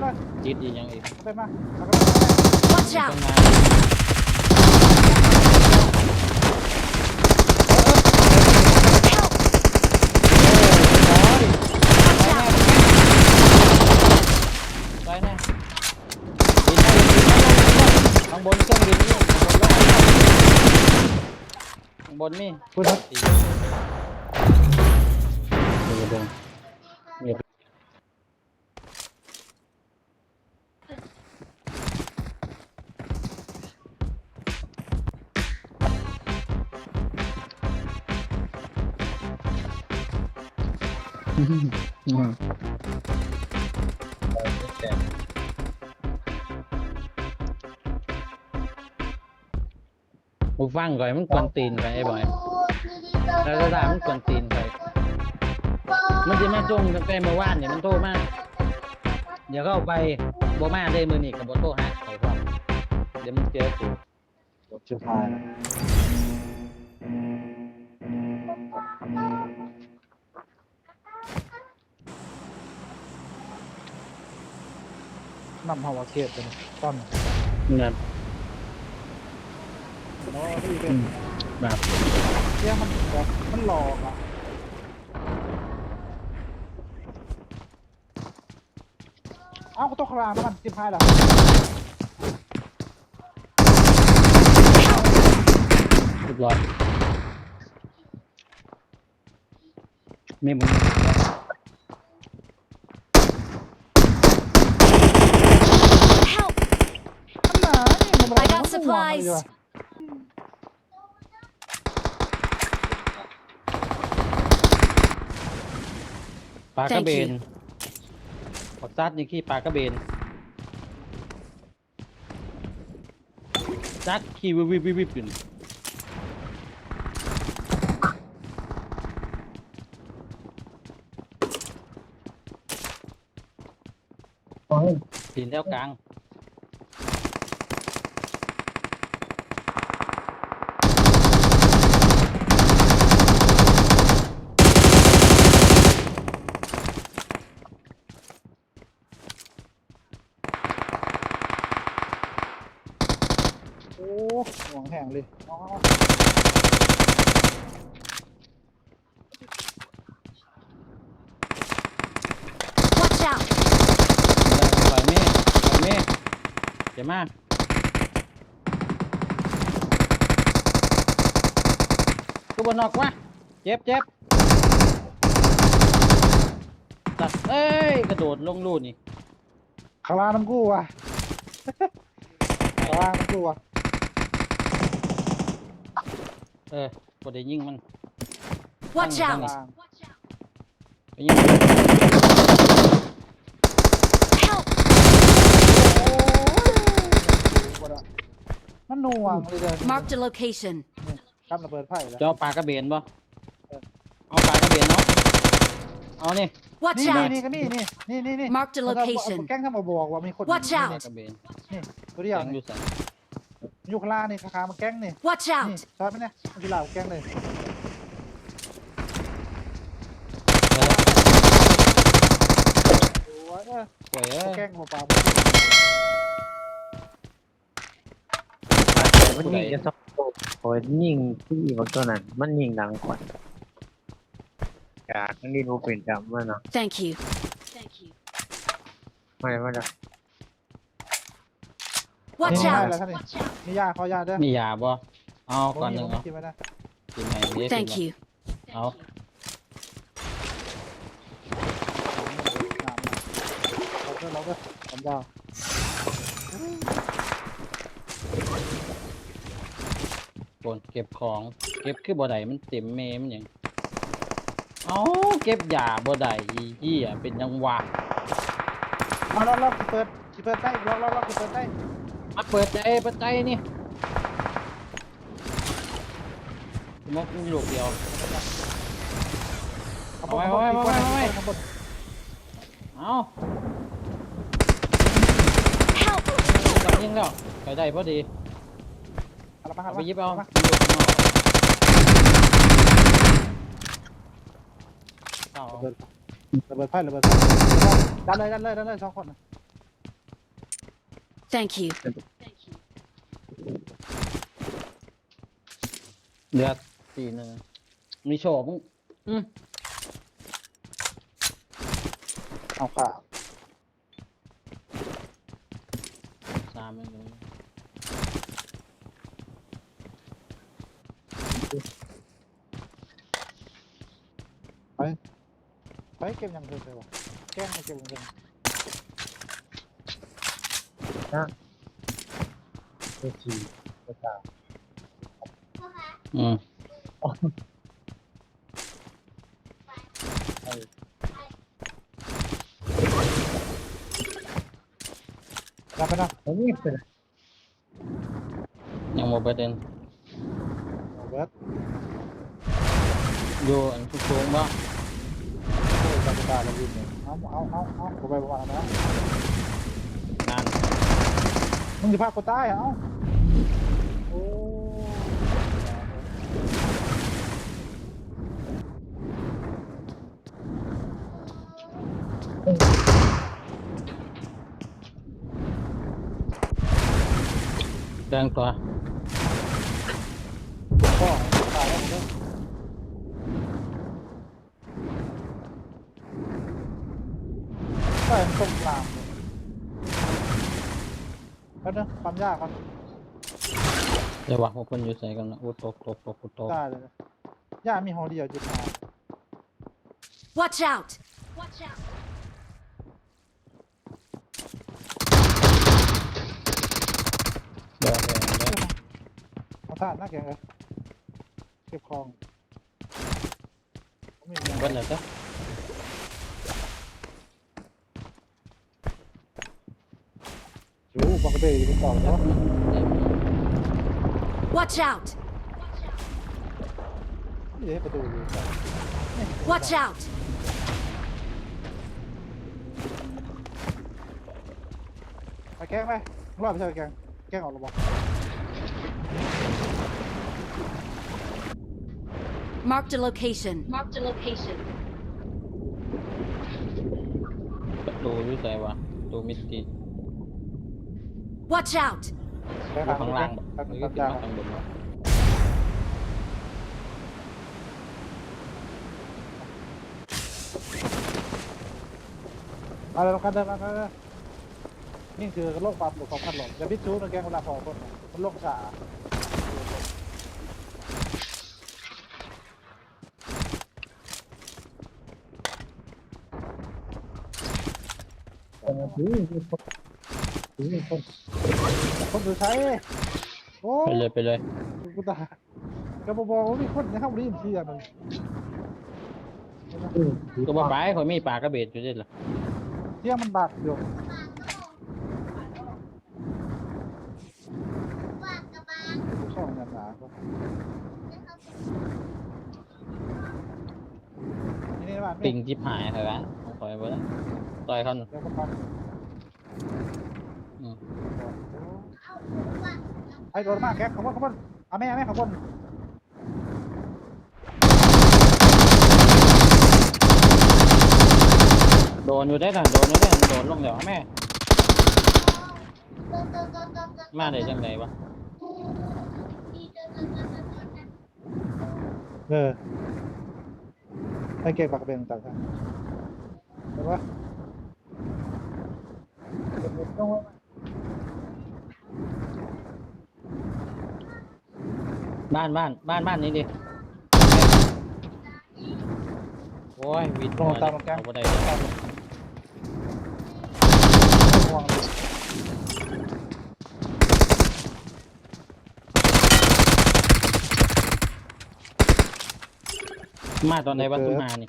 ไปเลยจิตอีกยังอีกไปมาเอา Watch ตร out! งนั้นไปแน่บินได้ข้างบนเครื่องบินนี่ข้างบนมีคุณครับตีดูดูเงีย บกูฟังก่อนมันกวนตีนไปไอ้บอยแล้วจะด่ามันกวนตีนไปมันจะมาจงตั้งแต่เมื่อวานเนี่ยมันโทรมากเดี๋ยวเข้าไปโบมาได้มือนี่กับโบโทรหาไปพร้อมเดี๋ยวมันเจอกูสุดท้าย นะนำเฮาวาเก็บไปต้นเงินโอ้ที่เป็นแบบเรื่องมันแบบมันหลอกอะเอ้าก็ตกครามแล้วมันสิบห้าแล้วเรียบร้อยไม่มึง Help! หนานี่มัน I got supplies ปลากระ Thank เบ you นปักซัดนี่ขี้ปลากระเบนซัดขี้วิบวิบวิบวิบอยู่นี่ตีนแถวกลาง ห่วงแห้งเลยอ๋อ Watch out! ปล่อยเมฆปล่อยเมฆเดี๋ยวมาตัวบนนอกวะเจ็บเจ็บตัดเอ้ย กระโดดลงรูนี่ข้างล่างน้ำกู้ว่ะข้างล่างน้ำกู้ว่ะ เออกดได้ยิงมัน Watch ข้าง out! ล่าง ไปยิง Help! โอ้ยมันหน่วงเลยเด้อ Marked a location. ครับระเบิดไผ่แล้ว จะเอาปลากระเบนบ่เอาปลากระเบนเนาะเอานี่ Watch นี่ out! นี่ก็นี่นี่นี่นี่นี่ Marked a แล้วก็ location แกล้งทำมาบอกว่ามีคน Watch นี่ out กระเบนนี่ตัวเดียวยังอนี่ยู่ใส่อ ยู่ข้างล่างนี่ข้างๆมาแกล้งนี่ Watch นี่ out! ชอบไหมเนี่ยมันที่เหล่าแกล้งเลยโอ้ยเออสวยเอ้ยแกล้งหัวปลามันยิงจะสองตัวโอ้ยยิงที่บางตัวนั้น มันยิงดังกว่าจากนั่นนี่รู้เป็นจำว่าเนาะ Thank you. Thank you. ไม่ไม่ได้ Watch นี่ได้ out! แล้วท่านนี่มียาขอยาเด้อมียาบ่เอาก่อนหนึ่งผมเอากินไม่ได้กินไหนเดี๋ยว Thank กิน you. เอาเราก็เราก็ทำยาวโกนเก็บของ เก็บคือบ่ได้มันเต็มเมมันหยังเอาเก็บยาบ่ได้อีเหี้ยเป็นยังวะเอาล็อกล็อกเปิดสิเปิดได้ล็อกล็อกล็อกสิเปิดได้ มาเปิดใจเปิดใจนี่มกมีลูกเดียวเอาเอาไว้เอาไว้เอาไว้เอาไว้ข้างบนเอา Help! จับยิงแล้วไปได้พอดีเอาละมาเอาเอาไปละยิบเอามาลูกนอกเอาระเบิดระเบิดไพ่ระเบิดไพ่ดันเลยดันเลยดันเลยสองคนนะ Thank you. เลือตีหนึ่งมีโชคมึงอืมเอาขาวสามเองไปไปเก็บยังเพิ่มเลยวะแกล้งมาเก็บยังเพิ่ม เมื่อกี้ก็ตามอืมรับไปนะผมนี่เป็นยังโมประเด็นเอาเบิร์ดอยู่อันทุกโค้งบ่โอ้ยจับตาเราวิ่งเลยเอาเอาเอาเอากูไปประมาณนั้นนะนาน มึงจะพากูตายเหรอโอ้แดงตัว แป๊บนึงความยากก่อนเดี๋ยวว่าพวกคนอยู่ใส่กันนะอุตกตกตกอุตกได้เลยนะย่ามีหอเดียวจุดมา Watch out! Watch out! เดี๋ยวเดี๋ยวเดี๋ยวเอาท่าหน้าแกงเลยเก็บของผมมีอย่างเบิ้ลเลยจ้ะ อยู่ปกติอยู่ต่อเนาะ Watch out! นี่ให้ประตูอยู่ Watch out! ไปแกงไปรอดไปใช่ไปแกงแกงออกหรือเปล่า Marked a location. Marked a location. ประตูอยู่ใส่วะประตูมิดตี Watch out! แกงอยู่ข้างล่างแกบ่งหรือตัดขึ้นยามาข้างบนวะเอาเลยลงกันเดินมากันเลยนี่คือโรคความหลุดของพัดหลงอย่าพิจูนะแกงเวลาพอคนมันโรคสาคน นี้มีคนมีคนคนถือใช้โอ้ไปเลยไปเลยกูตายกระบอกว่ามีคนในห้องรีมเชียร์มันอืมก็บ่ไปข่อยมีปลากระเบดอยู่ด้วยล่ะเที่ยงมันบาดอยู่ช่องหนาๆก็นี่นี่บ้านปิงจิบหายเหรอวะข่อยบ่ได้ต่อยเขาหนึ่ง ไอ้โดนมากแก๊กขบวนขบวนเอาแม่แม่ขบวนโดนอยู่ได้น่ะโดนอยู่ได้โดนลงแล้วแม่ มาได้จังไดวะเออไอ้เก่งปากกระเบนต่างกันเห็นปะ บ้านบ้านบ้านบ้านนี้ดิโอ้ยวิดลงตามลงแก๊งเอาบ่ได้ตามลงห่วงเลยมาตอนไหนวันตุมานี่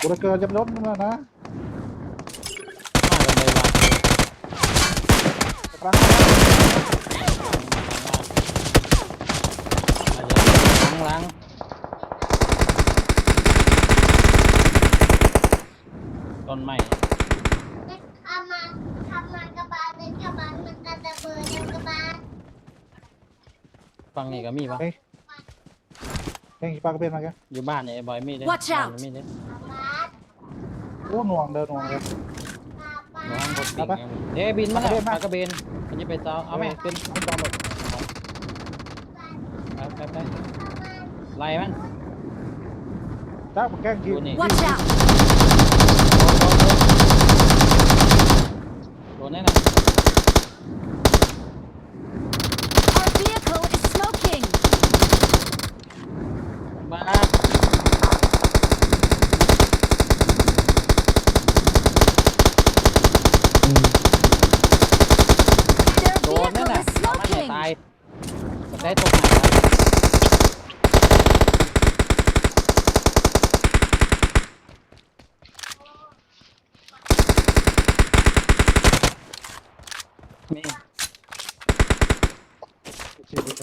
กูจะเกินจะล้มมานะมาตอนไหนวะกลาง ล้างล้าง ต้นไม้ทำมาทำมากระบาลเป็นกระบาลมันกระเบิดยังกระบาลฟังนี่ก็มีปะเก่งปากกระเบนมาแกอยู่บ้านเนี่ยไอ้บอยมีเด้ Watch บ้าน out มีเด้กระบาลโอ้หน่วงเดินหน่วงเลย กระบาลน้องบดบินไงเด้บินมาแล้วปลากระเบนมันจะไปต่อเอาแม่ขึ้นขึ้นจอหมดไปไปไปไล่มันจ้าแกล้งกินดูนี่ Watch out! One này này. Our vehicle is smoking. Ba. Their vehicle นี่ฉีดไป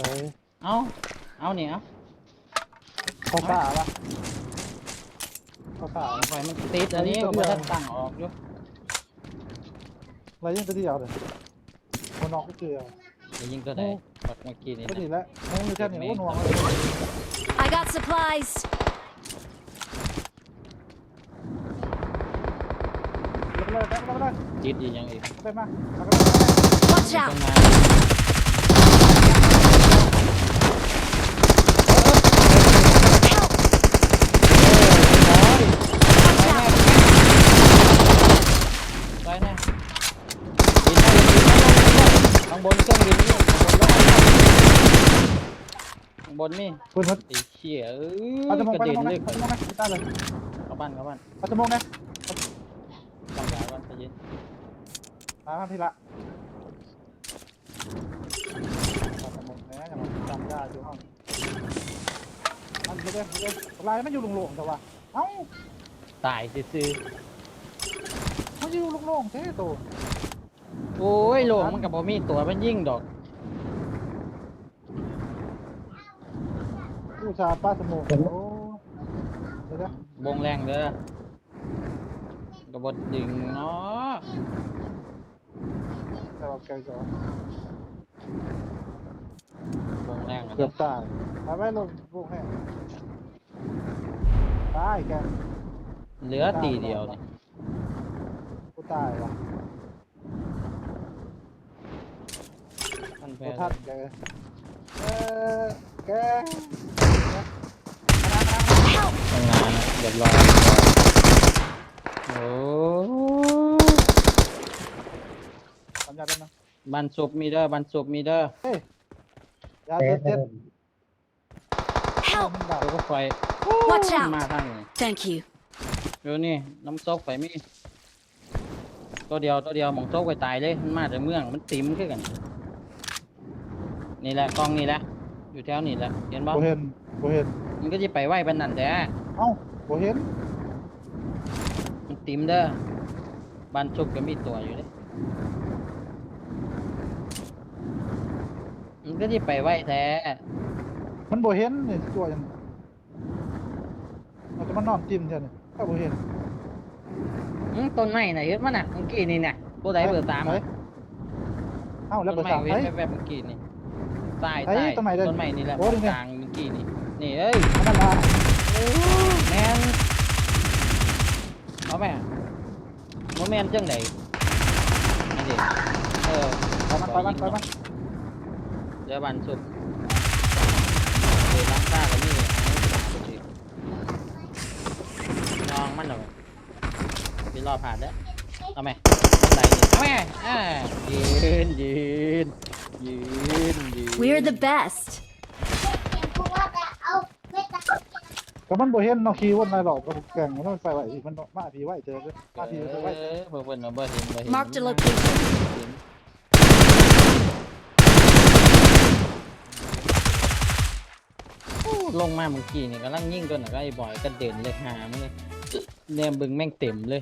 เอาเอาเนี่ยเอาเขาซ่าปะเขาซ่าไฟมันติดอันนี้ก็ไม่ได้ตั้งออกอยู่อะไรยังจะที่เอาเลยคนนอกก็คือไปยิงตัวไหนปักเมื่อกี้นี่ก็ดีนะแล้วไม่มีแค่นี้ก็นวงเลย I got supplies! แล้วเลยแล้วเลยจิตอีกอยังอีกไปมา Watch ต้ out! องมา Help! ไปแน่บินได้บินได้ข้างบนเครื่องบินนี่ข้างบนนี่คุณพัดไอ้เหี้ยเอ้เอายจะมองกไประเด็นมองไหมเลยไปมองไหมได้เลยเข้าบ้านเข้าบ้านเอาจะมองไหมตั้งยาบ้านใจเย็นมาพี่ละ เอาจะมองแหนอย่ามาจำได้อยู่ห้องอันเดียวเดียวลายมันอยู่โล่งๆแต่ว่าเอ้าตายซื่อมันอยู่โล่งๆเท่โตๆโอ้ยโลงมันกับบ่มีตัวมันยิ่งดอก ผู้ชาป้าสมุนโอ้เดี๋ยววงแรงเด้อกระบดดึงเนาะ แต่ว่าแกจะวงแรงอะเกือบตายมาไว้ลงพวกแห้งตายแกเหลือตีเดียวนี่กูตายว่ะท่านแพ้กูทัดแกเออแก Help! ทำงานนะเรียบร้อยโอ้ทำยาเป็นนะ บันสุบมีเด้อบันสุบมีเด้อยาเจ็ดเจ็ด Help! มันด่าเดี๋ยวก็ไฟ Watch มา out! ทางนี้ Thank you. เดี๋ยวนี่น้ำซกไฟมีตัวเดียวตัวเดียวหมองซกไปตายเลยมันมาจากเมืองมันติมขึ้นกัน นี่แหละกล้องนี่แหละอยู่แถวนี่แหละเห็นบ่กูเห็นกูเห็นมันก็จะไปไหวบันนั่นแท้เอ้ากูเห็นมันติมเด้อบันสุบก็มีตัวอยู่เลย มันก็จะไปไหวแท้ มันบ่เห็นนี่ตัวยังมันจะมานอนจิ้มเท่านี้ก็บ่เห็นอืมต้นไม้น่ะเห็นมั้ยน่ะเมื่อกี้นี่น่ะตัวไหนเบอร์สามไหนอะเอ้าแล้วเบอร์สามต้นไหนไม้เว้นแวบๆเมื่อกี้นี่ใต้ไอ้ใต้ต้นไม้เด้อต้นไม้นี่แหละโอ้นี่ไง กลางเมื่อกี้นี่นี่เอ้ยอันนั้นละแมนเอาแม่โมแมนจังไดนี่ดิเออไปมันไปมันไปมัน เดี๋ยวบันสุดเดี๋ยวล้างตากับนี่น้องมันหน่อยพี่รอผ่านแล้วเอาไหมไหนเอาไหมอ่ายืนยืนยืนยืน We're the best. ก็มันบ่เห็นเนาะขี่วนอะไรหรอกก็แก่งมันไปไหวอีกมันมาพี่ไหวเจอเลยมาพี่ไปไหวเออเบิ่งเบิ่งเบิ่งเห็นเบิ่งเห็น Marked a location. เห็นโอ้ ลงมาเมื่อกี้นี่กำลังยิ่งตัวหนัก็ไอ้บอยก็เด่นเลยหามเลยแนมบึงแม่งเต็มเลย